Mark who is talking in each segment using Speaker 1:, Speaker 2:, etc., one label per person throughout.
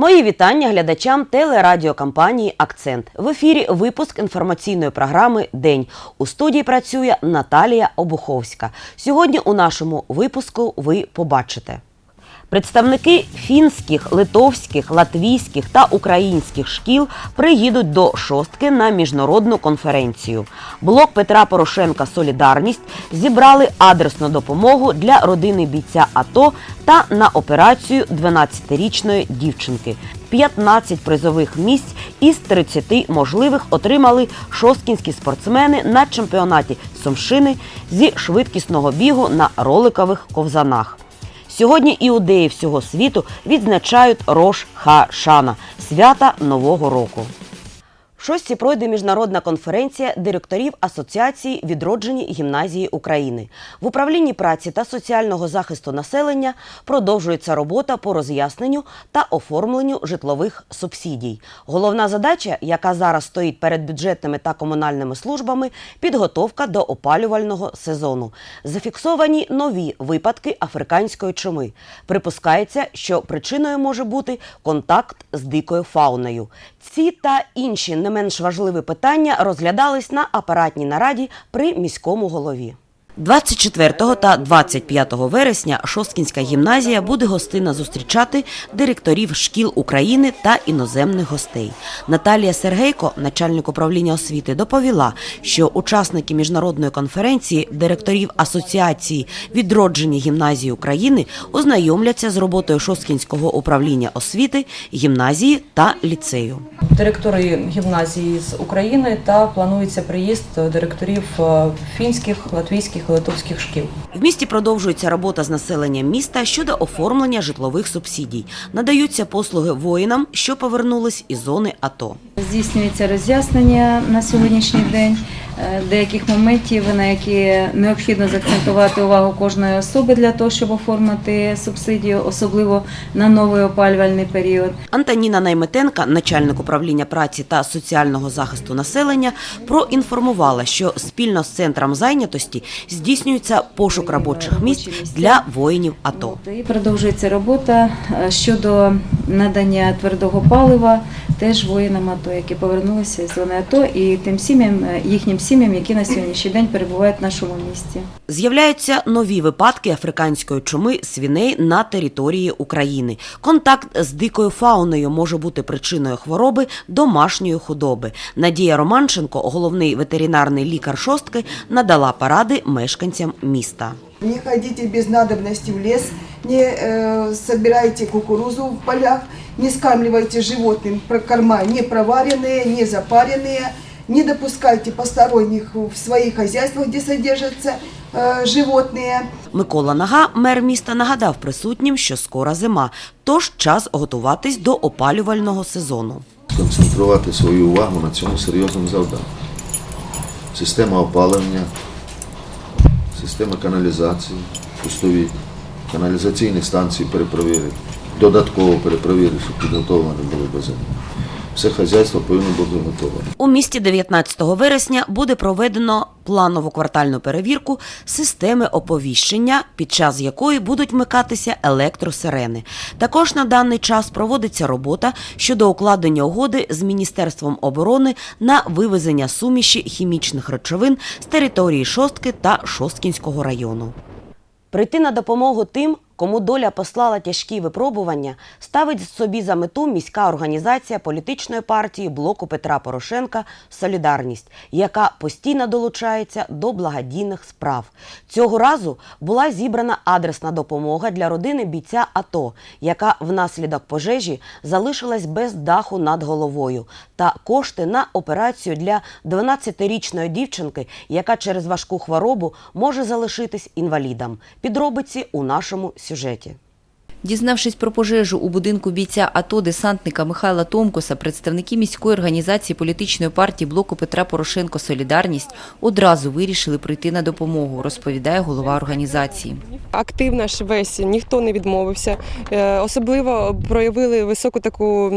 Speaker 1: Мої вітання глядачам телерадіокомпанії Акцент в ефірі. Випуск інформаційної програми День у студії працює Наталія Обуховська. Сьогодні у нашому випуску ви побачите. Представники фінських, литовських, латвійських та українських шкіл приїдуть до шостки на міжнародну конференцію. Блок Петра Порошенка Солідарність зібрали адресну допомогу для родини бійця АТО та на операцію 12-річної дівчинки. 15 призових місць із 30 можливих отримали шосткінські спортсмени на чемпіонаті Сумщини зі швидкісного бігу на роликових ковзанах. Сьогодні іудеї всього світу відзначають Рош Ха-Шана – свята Нового року. В шостці пройде міжнародна конференція директорів Асоціації відроджені гімназії України. В управлінні праці та соціального захисту населення продовжується робота по роз'ясненню та оформленню житлових субсидій. Головна задача, яка зараз стоїть перед бюджетними та комунальними службами, підготовка до опалювального сезону. Зафіксовані нові випадки африканської чуми. Припускається, що причиною може бути контакт з дикою фауною. Ці та інші не менш важливі питання розглядались на апаратній нараді при міському голові. 24 та 25 вересня Шосткінська гімназія буде гостинно зустрічати директорів шкіл України та іноземних гостей. Наталія Сергейко, начальник управління освіти, доповіла, що учасники міжнародної конференції директорів Асоціації відроджені гімназії України ознайомляться з роботою Шосткінського управління освіти, гімназії та ліцею.
Speaker 2: директори гімназії з України та планується приїзд директорів е, фінських, латвійських литовських шкіл.
Speaker 1: В місті продовжується робота з населенням міста щодо оформлення житлових субсидій. Надаються послуги воїнам, що повернулись із зони АТО.
Speaker 3: Здійснюється роз'яснення на сьогоднішній день е, деяких моментів, на які необхідно заакцентувати увагу кожної особи для того, щоб оформити субсидію, особливо на новий опалювальний період.
Speaker 1: Антоніна Найметенка, начальник управління праці та соціального захисту населення, проінформувала, що спільно з центром зайнятості здійснюється пошук робочих місць для воїнів АТО.
Speaker 3: І продовжується робота е, щодо надання твердого палива теж воїнам АТО, які повернулися з зони АТО, і тим сім'ям, е, їхнім сім'ям, які на сьогоднішній день перебувають в нашому місті.
Speaker 1: З'являються нові випадки африканської чуми свіней на території України. Контакт з дикою фауною може бути причиною хвороби домашньої худоби. Надія Романченко, головний ветеринарний лікар шостки, надала поради мешканцям міста.
Speaker 4: Не ходите без надобности в лес, не э, собирайте кукурузу в полях, не скармливайте животным про- корма не проваренные, не запаренные, не допускайте посторонних в свои хозяйства, где содержатся э, животные.
Speaker 1: Микола Нага, мер міста, нагадав присутнім, що скоро зима, тож час готуватись до опалювального сезону.
Speaker 5: сконцентрувати свою увагу на цьому серйозному завданні. Система опалення, система каналізації, пустові, каналізаційні станції перепровірити, додатково перепровірити, щоб підготовлені були базини. Все хазяйство повинно бути готове.
Speaker 1: У місті 19 вересня буде проведено планову квартальну перевірку системи оповіщення, під час якої будуть вмикатися електросирени. Також на даний час проводиться робота щодо укладення угоди з Міністерством оборони на вивезення суміші хімічних речовин з території Шостки та Шосткінського району. Прийти на допомогу тим, кому доля послала тяжкі випробування, ставить собі за мету міська організація політичної партії блоку Петра Порошенка Солідарність, яка постійно долучається до благодійних справ. Цього разу була зібрана адресна допомога для родини бійця АТО, яка внаслідок пожежі залишилась без даху над головою, та кошти на операцію для 12-річної дівчинки, яка через важку хворобу може залишитись інвалідом. Підробиці у нашому сюжеті сюжеті.
Speaker 6: Дізнавшись про пожежу у будинку бійця АТО десантника Михайла Томкоса, представники міської організації політичної партії блоку Петра Порошенко Солідарність одразу вирішили прийти на допомогу, розповідає голова організації.
Speaker 7: активна ж весь, ніхто не відмовився. Е, Особливо проявили високу таку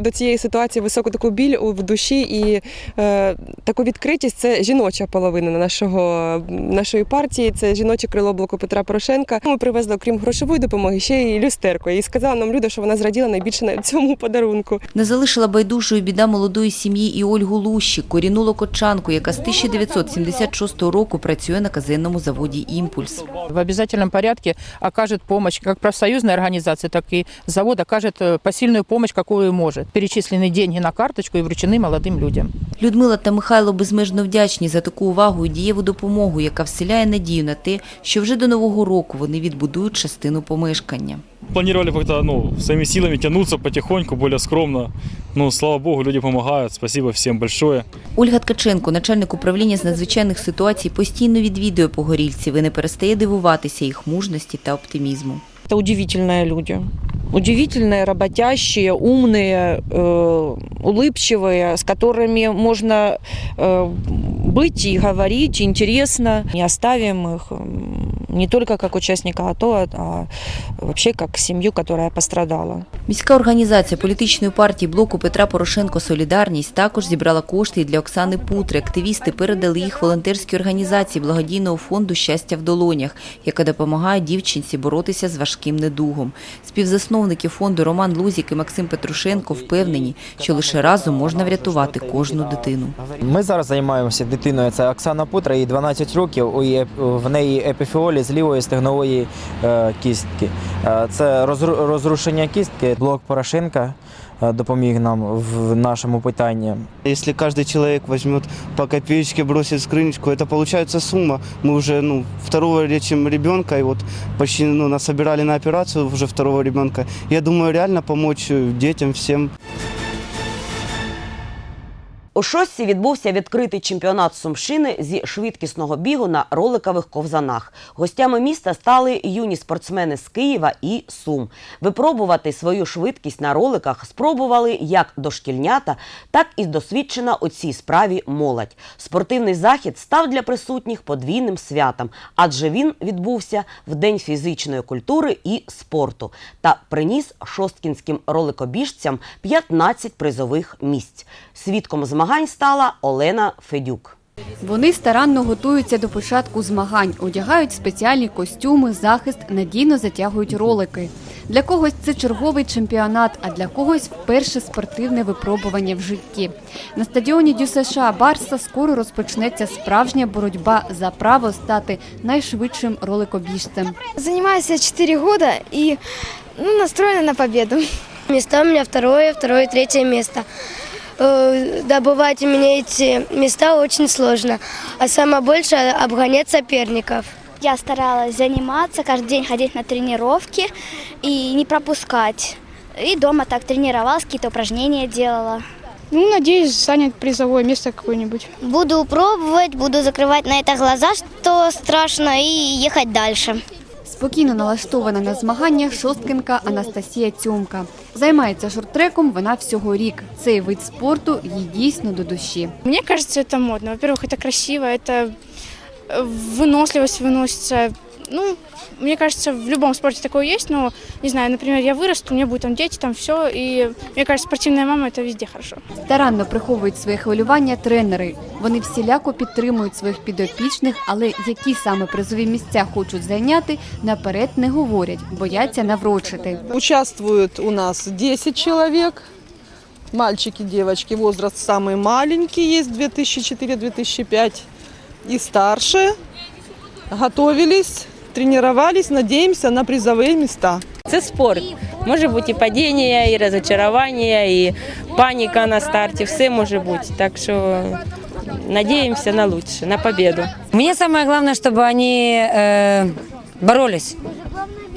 Speaker 7: до цієї ситуації високу таку біль в душі і е, таку відкритість. Це жіноча половина нашого нашої партії. Це жіноче крило блоку Петра Порошенка. Ми привезли, окрім грошової допомоги, ще ще й люстерку. І сказала нам Люда, що вона зраділа найбільше на цьому подарунку.
Speaker 6: Не залишила байдужою біда молодої сім'ї і Ольгу Лущик, корінну локочанку, яка з 1976 року працює на казенному заводі «Імпульс».
Speaker 8: в обязательном порядке окажет помощь как профсоюзная организация, так и завод окажет э, посильную помощь, какую может. Перечислены деньги на карточку и вручены молодым людям.
Speaker 6: Людмила та Михайло безмежно вдячні за таку увагу і дієву допомогу, яка вселяє надію на те, що вже до нового року вони відбудують частину помешкання.
Speaker 9: Планировали как-то ну, своими силами тянуться потихоньку, более скромно. Ну, слава богу, люди помогают. Спасибо всем большое.
Speaker 6: Ольга Ткаченко, начальник управління з надзвичайних ситуацій, постійно відвідує погорільців і не перестає дивуватися їх мужності та оптимізму.
Speaker 10: Это удивительные люди. Удивительные, работящие, умные, э, улыбчивые, с которыми можно э, быть и говорить интересно. Не оставим их м, не только как участника АТО, а вообще как семью, которая пострадала.
Speaker 6: Міська організація політичної партії блоку Петра Порошенко Солідарність також зібрала кошти для Оксани Путри. Активісти передали їх волонтерській організації благодійного фонду Щастя в долонях, яка допомагає дівчинці боротися з важким недугом. Співзасновники фонду Роман Лузік і Максим Петрушенко впевнені, що лише разом можна врятувати кожну дитину.
Speaker 11: Ми зараз займаємося дитиною. Це Оксана Путра, їй 12 років. у В неї епіфіоліз лівої стегнової е, кістки. Е, Це розру- розрушення кістки. Блок Порошенка е, допоміг нам в нашому питанні.
Speaker 12: Если каждый человек возьмет по копеечке, бросит в скрыночку, это получается сумма. Мы уже ну, второго лечим ребенка, и вот почти ну, нас собирали на операцию уже второго ребенка. Я думаю, реально помочь э, детям
Speaker 1: У шостці відбувся відкритий чемпіонат Сумщини зі швидкісного бігу на роликових ковзанах. Гостями міста стали юні спортсмени з Києва і Сум. Випробувати свою швидкість на роликах спробували як дошкільнята, так і досвідчена у цій справі молодь. Спортивний захід став для присутніх подвійним святом, адже він відбувся в День фізичної культури і спорту та приніс шосткінським роликобіжцям 15 призових місць. Свідком змагань стала Олена Федюк.
Speaker 13: Вони старанно готуються до початку змагань, одягають спеціальні костюми, захист, надійно затягують ролики. Для когось це черговий чемпіонат, а для когось вперше спортивне випробування в житті. На стадіоні Дю США Барса скоро розпочнеться справжня боротьба за право стати найшвидшим роликобіжцем.
Speaker 14: Занимаюсь 4 года и ну, настроена на победу. Места у меня второе, второе, третье место. Э, Добывать у меня эти места очень сложно, а самое большее – обгонять соперников.
Speaker 15: Я старалась заниматься, каждый день ходить на тренировки и не пропускать. И дома так тренировалась, какие-то упражнения делала.
Speaker 14: Ну, надеюсь, занять призовое место какое-нибудь. Буду пробовать, буду закрывать на это глаза, что страшно, и ехать дальше.
Speaker 13: Спокійно налаштована на змаганнях шосткинка Анастасія Цьомка. Займається шорт-треком вона всього рік. Цей вид спорту їй дійсно до душі.
Speaker 14: Мне кажется, это модно. Во-первых, это красиво, это э, выносливость выносится. Ну, мне кажется, в любом спорте такое есть, но, не знаю, например, я вырасту, у меня будут там дети, там все, и мне кажется, спортивная мама – это везде хорошо.
Speaker 13: Старанно приховують своє хвилювання тренери. Вони всіляко підтримують своїх підопічних, але які саме призові місця хочуть зайняти, наперед не говорять, бояться наврочити.
Speaker 16: Участвуют у нас 10 человек. Мальчики, девочки, возраст самый маленький есть 2004-2005 и старше. Готовились, тренировались, надеемся на призовые места.
Speaker 17: Це спорт. Може бути і падіння, і розочарування, і паніка на старті. Все може бути. Так що надіємося на лучше, на победу.
Speaker 18: Мне самое главное, чтобы они э, боролись.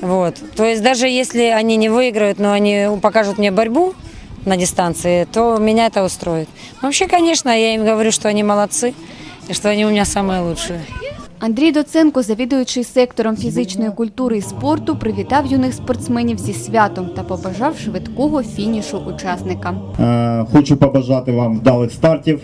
Speaker 18: Вот. То есть даже если они не выиграют, но они покажут мне борьбу на дистанции, то меня это устроит. Вообще, конечно, я им говорю, что они молодцы, и что они у меня самые лучшие.
Speaker 13: Андрій Доценко, завідуючий сектором фізичної культури і спорту, привітав юних спортсменів зі святом та побажав швидкого фінішу учасникам.
Speaker 19: Е, Хочу побажати вам вдалих стартів,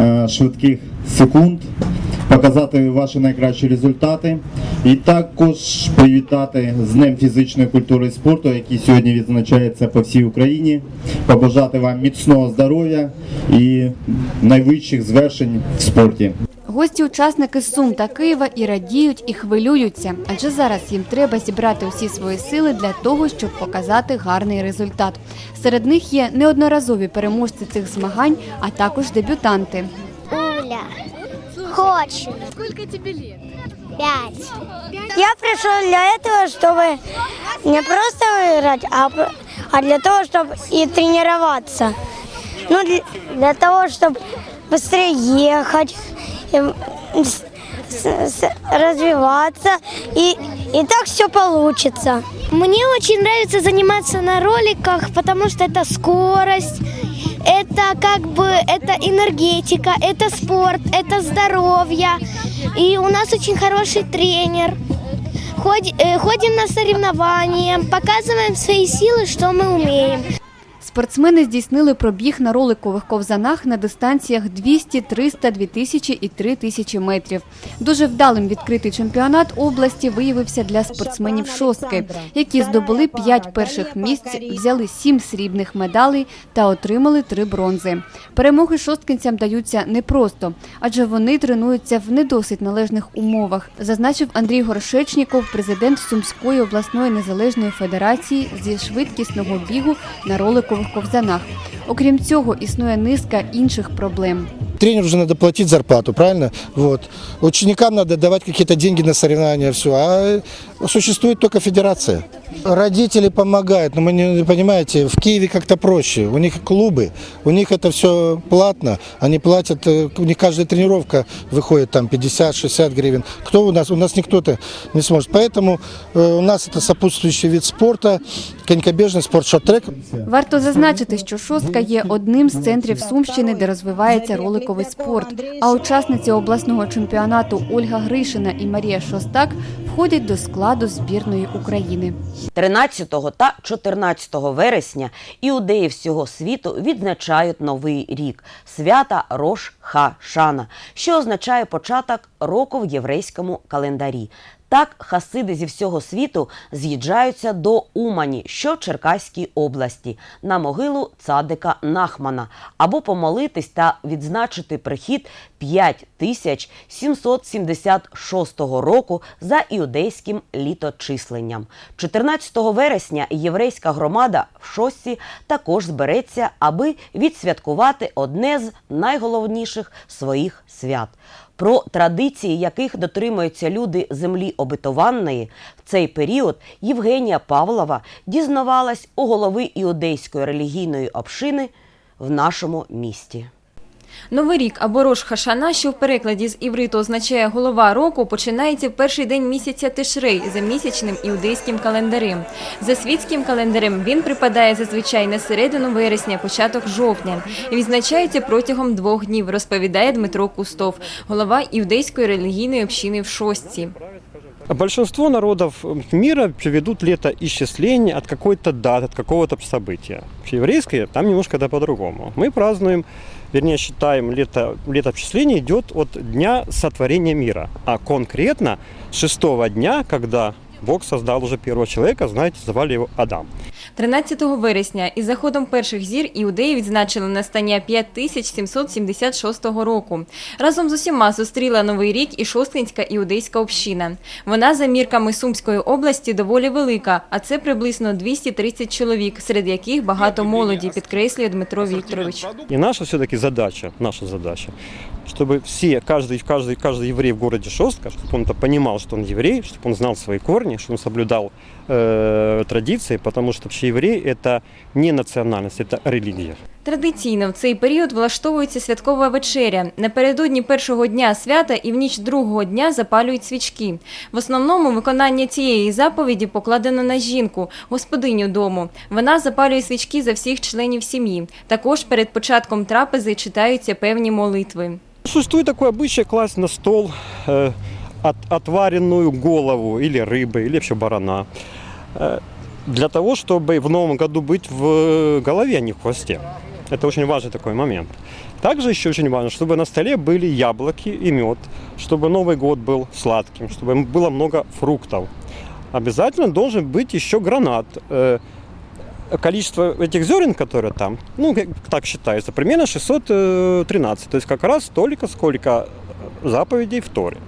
Speaker 19: е, швидких секунд, показати ваші найкращі результати і також привітати з Днем фізичної культури і спорту, який сьогодні відзначається по всій Україні. Побажати вам міцного здоров'я і найвищих звершень в спорті.
Speaker 13: Гості-учасники з Сум та Києва і радіють, і хвилюються, адже зараз їм треба зібрати усі свої сили для того, щоб показати гарний результат. Серед них є неодноразові переможці цих змагань, а також дебютанти.
Speaker 14: Уля, хочу.
Speaker 15: Сколько тебе лет?
Speaker 14: Пять. Я пришел для этого, чтобы не просто выиграть, а, п- а для того, чтобы и тренироваться. Ну, для, для того, чтобы быстрее ехать, эм, с- с- с- Развиваться, и, и так все получится. Мне очень нравится заниматься на роликах, потому что это скорость, это как бы это энергетика, это спорт, это здоровье. И у нас очень хороший тренер. Ходь- э, ходим на соревнования, показываем свои силы, что мы умеем.
Speaker 13: Спортсмени здійснили пробіг на роликових ковзанах на дистанціях 200, 300, 2000 і 3000 метрів. Дуже вдалим відкритий чемпіонат області виявився для спортсменів шостки, які здобули 5 перших місць, взяли 7 срібних медалей та отримали 3 бронзи. Перемоги шосткинцям даються непросто, адже вони тренуються в не досить належних умовах, зазначив Андрій Горшечніков, президент Сумської обласної незалежної федерації зі швидкісного бігу на роликових ковзанах. Окрім цього, існує низка інших проблем.
Speaker 20: Тренеру же надо платить зарплату, правильно? Вот. Ученикам надо давать какие-то деньги на соревнования, все. А существует только федерация. Родители помогают, но мы не понимаете, в Киеве как-то проще. У них клубы, у них это все платно. Они платят, э, у них каждая тренировка выходит там 50-60 гривен. Кто у нас? У нас никто-то не сможет. Поэтому э, у нас это сопутствующий вид спорта, конькобежный спорт, шорт-трек.
Speaker 13: Варто зазначити, що шостка є одним з центрів Сумщини, де розвивається роликовий спорт. А учасниці обласного чемпіонату Ольга Гришина і Марія Шостак входять до складу збірної України.
Speaker 1: 13 та 14 вересня іудеї всього світу відзначають новий рік свята Рош Ха-Шана, що означає початок року в єврейському календарі. Так, хасиди зі всього світу з'їжджаються до Умані, що в Черкаській області, на могилу цадика Нахмана, або помолитись та відзначити прихід 5776 року за іудейським літочисленням. 14 вересня єврейська громада в Шосі також збереться, аби відсвяткувати одне з найголовніших своїх свят. Про традиції, яких дотримуються люди землі обетованної, в цей період Євгенія Павлова дізнавалась у голови іудейської релігійної общини в нашому місті.
Speaker 21: Новий рік або Рош Хашана, що в перекладі з івриту означає голова року, починається в перший день місяця Тишрей за місячним іудейським календарем. За світським календарем він припадає зазвичай на середину вересня, початок жовтня і відзначається протягом двох днів, розповідає Дмитро Кустов, голова іудейської релігійної общини в Шостці.
Speaker 22: Большинство народов мира приведут летоисчисление от какой-то даты, от какого-то события. В еврейское там немножко это по-другому. Мы празднуем, вернее считаем, лето, летоисчисление идет от дня сотворения мира, а конкретно шестого дня, когда Бог создал уже первого человека, знаете, звали его Адам.
Speaker 21: 13 вересня із заходом перших зір іудеї відзначили настання 5776 року. Разом з усіма зустріла новий рік і Шосткинська іудейська община. Вона за мірками Сумської області доволі велика, а це приблизно 230 чоловік, серед яких багато молоді, підкреслює Дмитро Вікторович.
Speaker 22: И наша все-таки задача, наша задача, чтобы все, каждый, каждый, каждый еврей в городе Шостка, чтобы он это понимал, что он еврей, чтобы он знал свои корни, чтобы он соблюдал э, традиции, потому что вообще еврей это не национальность, это религия.
Speaker 21: Традиційно в цей період влаштовується святкова вечеря. Напередодні першого дня свята і в ніч другого дня запалюють свічки. В основному виконання цієї заповіді покладено на жінку, господиню дому. Вона запалює свічки за всіх членів сім'ї. Також перед початком трапези читаються певні молитви.
Speaker 22: Существует такой обычай класть на стол э, от, отваренную голову или рыбы, или вообще барана, э, для того, чтобы в новом году быть в голове, а не в хвосте. Это очень важный такой момент. Также еще очень важно, чтобы на столе были яблоки и мед, чтобы Новый год был сладким, чтобы было много фруктов. Обязательно должен быть еще гранат. Э, Количество этих зерен, которые там, ну, так считается, примерно 613. То есть как раз столько, сколько заповедей в Торе.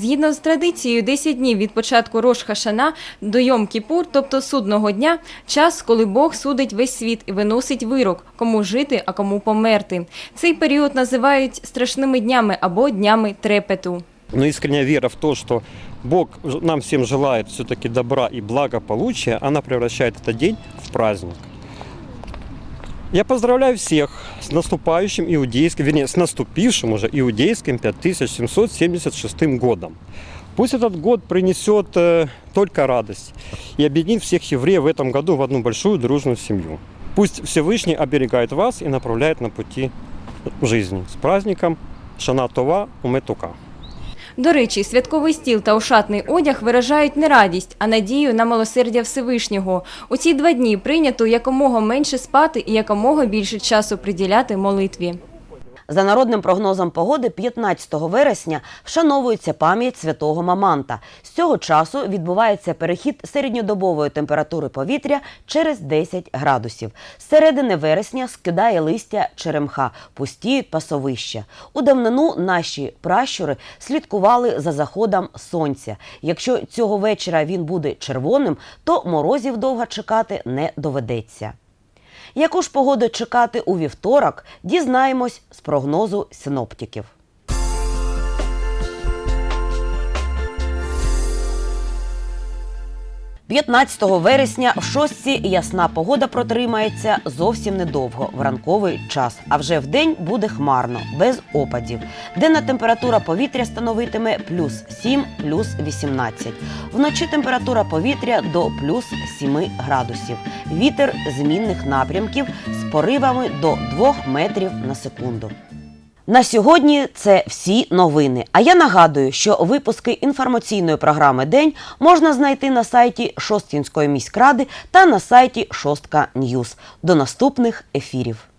Speaker 21: Згідно з традицією, 10 днів від початку Рош Хашана до Йом Кіпур, тобто судного дня, час, коли Бог судить весь світ і виносить вирок, кому жити, а кому померти. Цей період називають страшними днями або днями трепету.
Speaker 22: Но искренняя вера в то, что Бог нам всем желает все-таки добра и благополучия, она превращает этот день в праздник. Я поздравляю всех с наступающим иудейским, вернее, с наступившим уже иудейским 5776 годом. Пусть этот год принесет э, только радость и объединит всех евреев в этом году в одну большую дружную семью. Пусть Всевышний оберегает вас и направляет на пути жизни. С праздником Шана Това Уметука.
Speaker 21: До речі, святковий стіл та ошатний одяг виражають не радість, а надію на милосердя Всевишнього. У ці два дні прийнято якомога менше спати і якомога більше часу приділяти молитві.
Speaker 1: За народним прогнозом погоди, 15 вересня вшановується пам'ять святого Маманта. З цього часу відбувається перехід середньодобової температури повітря через 10 градусів. З середини вересня скидає листя черемха, пустіють пасовища. У давнину наші пращури слідкували за заходом сонця. Якщо цього вечора він буде червоним, то морозів довго чекати не доведеться. Яку ж погоду чекати у вівторок, дізнаємось з прогнозу синоптиків. – 15 вересня в шостці ясна погода протримається зовсім недовго в ранковий час, а вже в день буде хмарно, без опадів. Денна температура повітря становитиме плюс 7, плюс 18. Вночі температура повітря до плюс 7 градусів. Вітер змінних напрямків з поривами до 2 метрів на секунду. На сьогодні це всі новини. А я нагадую, що випуски інформаційної програми День можна знайти на сайті Шостінської міськради та на сайті Шостка Ньюз. До наступних ефірів.